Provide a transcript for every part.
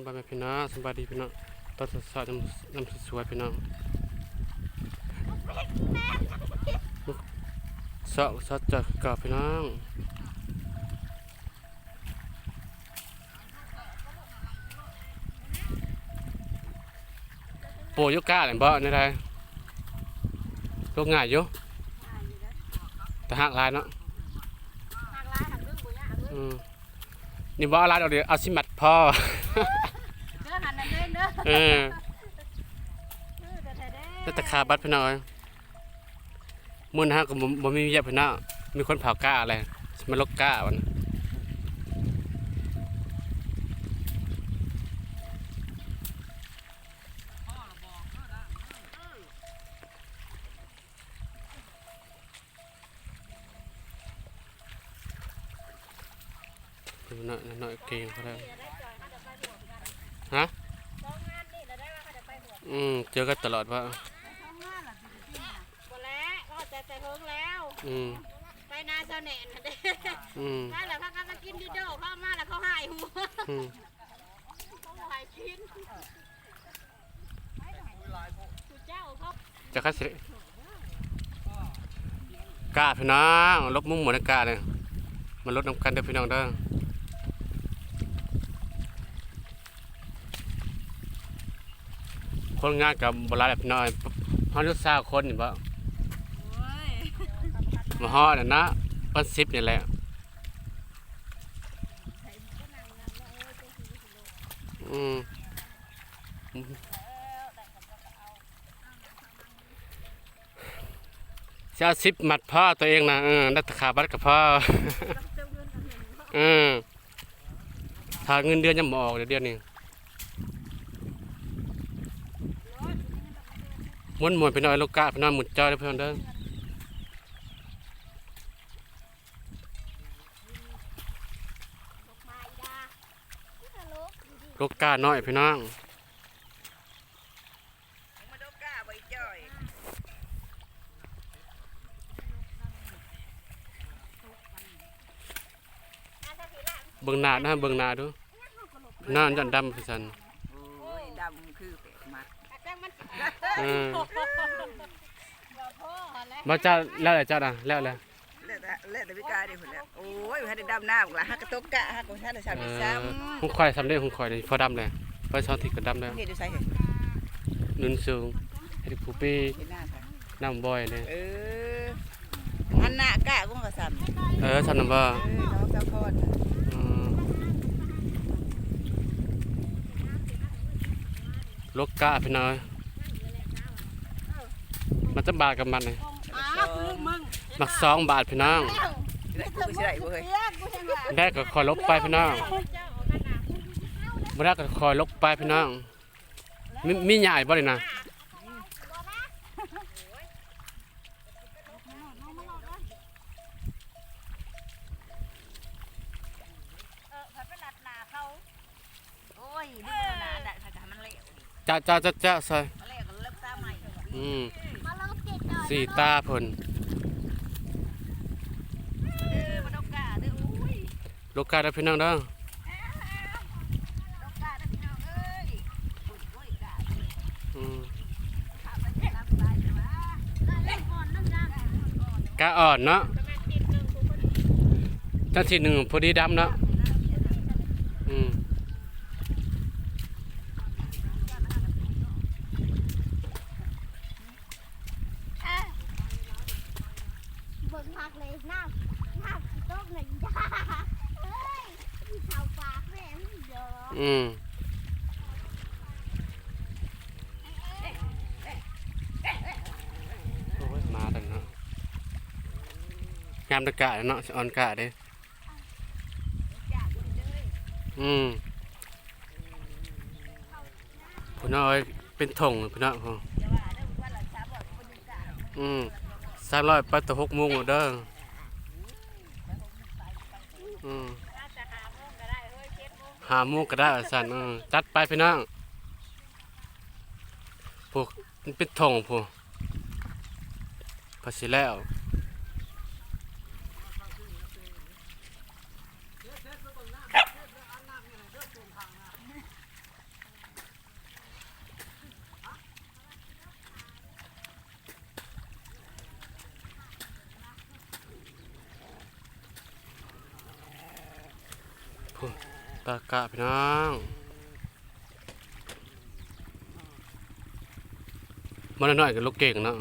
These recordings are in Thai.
ำบายไหมพี่น้องสำบายดีพี่น้องตอนสดๆน้ำน้ำสวยๆพี่น้องสดสดจัดกับพี่น้องโปรยุก้าเลยบ่นี่ได้ลูกง่ายอยู่แต่หักหลายเนาะทางร้านทางเรื่องบุญเนี่ยอืมนี่บ่เอาหลายเอาเดี๋ยวเอาสิมัดพอเด้อหันนั่น เออแล้วต่ขาบัตรพี่น้อยมุ่นฮะก็บ่มีเวียบพี่น้องมีคนเผาก้าอะไรสิมาลกก้าวันหน่อยหน่อยเก่งเขาแล้วฮะ อืมเจอกันตลอดว่าสองงานล่ะจริงๆน่ะบ่แล้วก็จะแต่เฮิงแล้ว อืมไปนาเจ้าแหน่นน่ะเด้อืมมาแล้วเขาก็มากินดิโดเข้ามาแล้วเขาหายหัวอืมเขาหายกินผู้เจ้าเขาจะคัดสิกล้าพี่น้องลบมุมหมดนะกล้าเลยมันลดน้ำกันเด้อพี่น้องเด้อ คนงานกับบหลายแบบพี่น้อยฮอดลูกสาวคนนี่บ่โอ้ยมาฮอดน่ะนะปันสิบนี่แหละอืมเจ้าสิบมัดพ่อตัวเองนะเออนัตขาบัตรกับพ่อเออถ้าเงินเดือนยังบ่ออกเดี๋ยวเดือนนี้ วนมวนไปน่อยลูกกะไปน่อยหมุดจอยเพื่อนเด้อลูกกะน้อยพี่น้องเบิ่งหน้านะเบิ่งหน้าดูหน้ายันดำพี่สัน โอ้ยดำคือเป็ดมัด อาจารย์มัน เออเดี๋ยวโทษแล้วบ่เจ้าแล้วแหละเจ้าน่ะแล้วแหละเล่แต่เล่แต่พิการดิคนแล้วโอ้ยให้ได้ดำหน้าบอกละฮักกระตกกะฮักของท่านได้สามเอที่อสามหุ่งข่อยสำเร็จหุ่งข่อยนี่พอดำเลยพอช้อนทิศก็ดำแล้วเห็นดูใส่เห็นนุนสูงเฮ็ดผู้ปี้เห็นหน้าค่ะน้ำบ่อยเลย เอออันหน้ากะกุ้งกระสันเออสำนำบ่เออน้องเจ้าพอดอืมลูกกะพี่น้อย มันจะบาทกับมันนี่อ้าวลูกมึงมักสองบาทพี่น้อง ได้กูไม่ใช่เว้ยเรียกกูเห็นว่าได้ก็คอยลบไปพี่น้องเจ้าเอากันนะบ่ได้ก็คอยลบไปพี่น้อง มีมีใหญ่บ่เลยนะเออไปหลัดหนาเขาโอ้ยดูหนาแต่ถ้ามันเละจ้าจ้าจ้าจ้าใส่มันเละก็เลิกตาใหม่อืม สีตาพนเออมาดกกะเด้อโอ้ยลูกกะได้พี่น้องเด้อดกกะได้พี่น้องเอ้ยโอ้ยกะอืมข้าไปรับสายเลยวะเล่นก่อนน้ำดำกะอ่อนเนาะประมาณติดหนึ่งทีหนึ่งพอดีดำเนาะอืม เบิ่งพักเลยน้ำน้ำต้มหนึ่งจ้าเฮ้ยชาวปากแม่งเย อืมโอ้ยมาแต่เนาะงามตะกะเนาะออนกะเด้อืมพี่น้อยเป็นถงพี่น้องพออืมสามร้อยไปแตะหกโมงเด้ออืม หาหมูกระด้สันจัดไปพี่น้องพวกปิดทงพวกพอสิแล้วพู ตะกะพี่น้องมันน้อยๆกับลูกเก่งเนาะ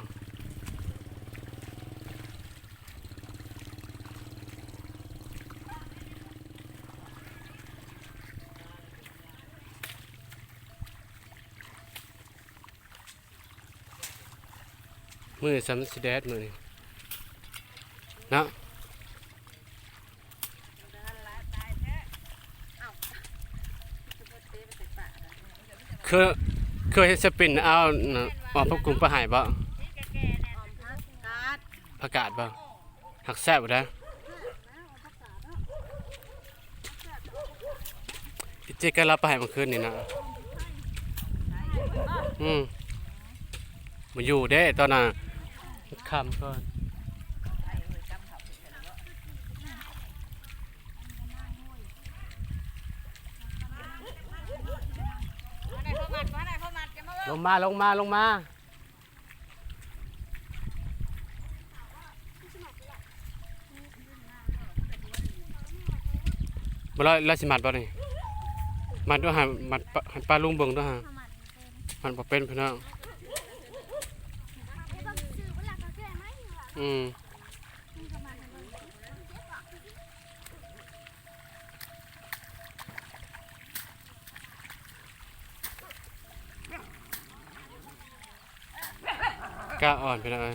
มือซ้ำสิแดดมือนี่นะ คยเคยเห็นสปินเอาออกพวกกลุ่มประหายบ่าประกาศบ่หักแซ่บบ่ได้เจ๊ก็รับประหายเมื่อคืนนี่นะอืมมาอยู่เด้ตอนน่ะคำก่อน ไอ้เอ้ยจำเขาผิดแล้วบ่มาไหนพ่อมัดมาไหนพ่อมัดจะมา ล งมาลงมาลงมาบ่ร้อยร้อยสิมัดบ่นี่มัดด้วยหันมัดปะหันปลาลุงเบิ่งด้วยฮะมันบ่เป็นพี่น้องไอ้บางสื่อเวลาเขาแก้ไหม กล้าอ่อนไปหน่อย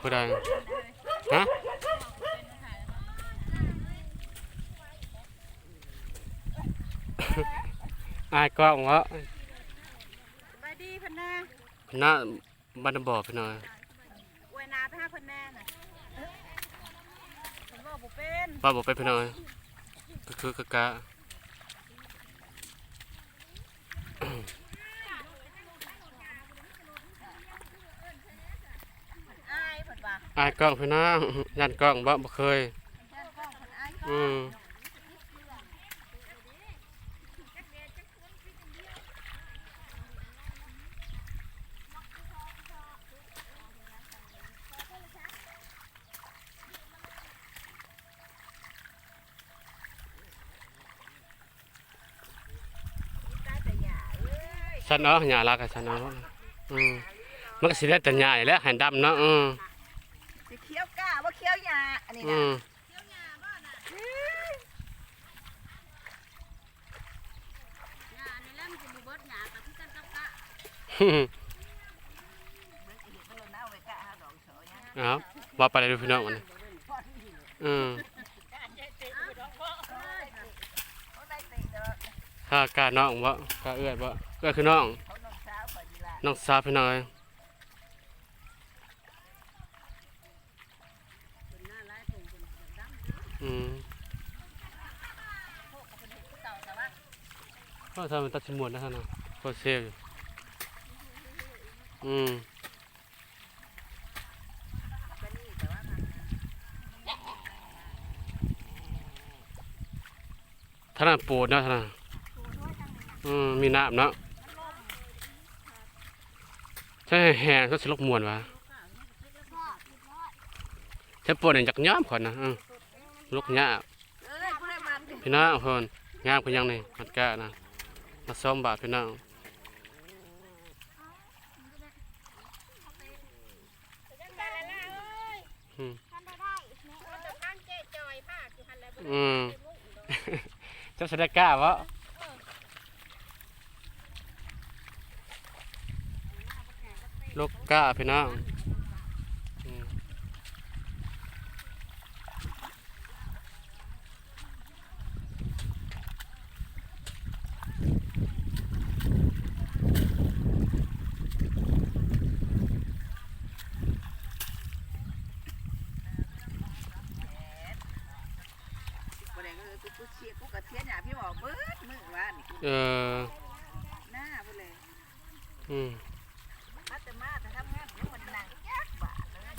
ผู้ใดฮะอายกล้องวะสบายดีเพิ่นแน่หน้าบันบ่อไปหน่อย อวยนาไปหาเพิ่นแน่น่ะ เพิ่นบอกบ่เป็นป้าบอกไปไปหน่อยก็คือกะกะอายเพิ่นว่าอายกล้องไปหน้ายันกล้องบ่บ่เคยแค่กล้องเพิ่นอายอืม ได้แต่หยาเอ้ยฉันเนาะหญ้ารักอะฉันเนาะอืมมันก็สิได้แต่หญ้านี่แหละให้ดำเนาะอืมสิเคี้ยวก้าบ่เคี้ยวหยาอันนี้อืนะมเคี้ยวหยาบ่น่ะฮึ่มเบิ่งสิเห็นมันลงน้าเอาไว้ก้าหาดอกเฉยนะเอาว่าไปเลยดูพี่น้องมันอืมเขาได้เตะดอกถ้ากล้าน้องบ่กล้าเอื้อยบ่ เอื้อยคือน้องน้องสาวพี่น้องสาพี่น้อยอืมก็ทำเป็นตัดสมวนนะฮะนะก็เซลอยู่อืมท่านท่านปูดนะท่านั้นอืมมีน้ำเนาะ ใช่แห้งก็สลกมวนวะใช่ปวดเนี่ยจากย้อมก่อนนะอืมลูกหญ้าเอ้ยผู้ใดมันดิพี่น้องเพิ่นงามคือหยังนี่มัดกะนะมาซ้อมบาทพี่น้องได้แล้วล่ะเอ้ยอืมทำได้ได้แม่เอ้ยตั้งเจ๊จอยภาคอยู่หั่นแหละอืมเจ้าสได้กล้าวะ ลูกกะพี่น้องอืมบ่ได้เออกูกูเชียร์กูก็เทียนหยาพี่บอกเบิดมื้อว่านี่กูเออหน้าพุ่นเลยอืม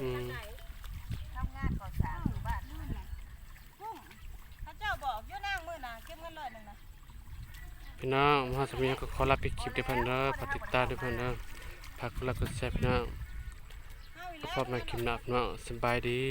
อืมทำงานก่อสร้างอยู่บ้านพระเจ้าบอกอยู่นางมือน่ะเก็บเงินเลยหนึ่งนะพี่น้องมหาสมีก็ขอรับปิดคลิปด้วยเพิ่นเด้อฝากติดตามด้วยเพิ่นเด้อฝากกดไลค์กดแชร์พี่น้องพบกันคลิปหน้าพี่น้องสบายดี